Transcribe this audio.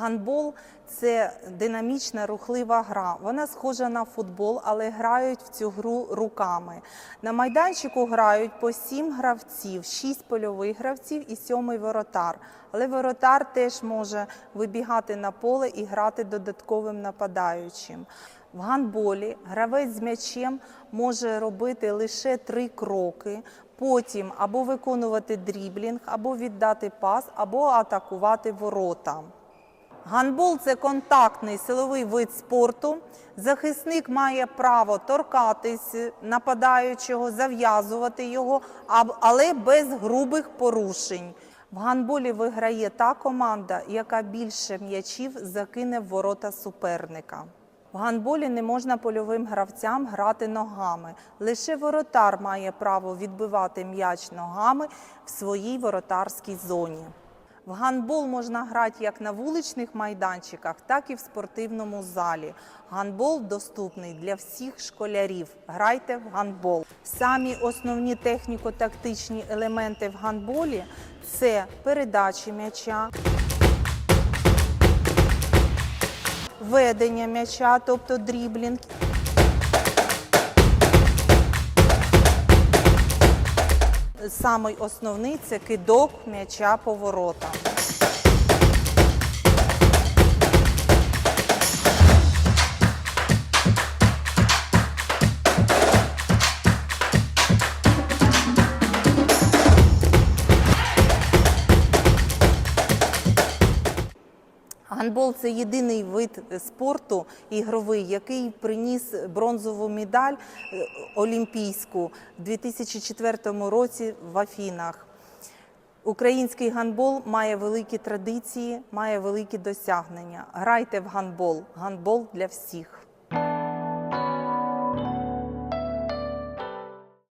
Гандбол це динамічна рухлива гра. Вона схожа на футбол, але грають в цю гру руками. На майданчику грають по сім гравців, шість польових гравців і сьомий воротар. Але воротар теж може вибігати на поле і грати додатковим нападаючим. В гандболі гравець з м'ячем може робити лише три кроки, потім або виконувати дріблінг, або віддати пас, або атакувати ворота. Гандбол це контактний силовий вид спорту. Захисник має право торкатись нападаючого, зав'язувати його, але без грубих порушень. В гандболі виграє та команда, яка більше м'ячів закине в ворота суперника. В гандболі не можна польовим гравцям грати ногами. Лише воротар має право відбивати м'яч ногами в своїй воротарській зоні. В гандбол можна грати як на вуличних майданчиках, так і в спортивному залі. Гандбол доступний для всіх школярів. Грайте в гандбол. Самі основні техніко-тактичні елементи в гандболі це передачі м'яча, ведення м'яча, тобто дріблінг, Самий основний це кидок м'яча по Гандбол це єдиний вид спорту ігровий, який приніс бронзову медаль е, олімпійську в 2004 році в Афінах. Український гандбол має великі традиції, має великі досягнення. Грайте в гандбол. Гандбол для всіх.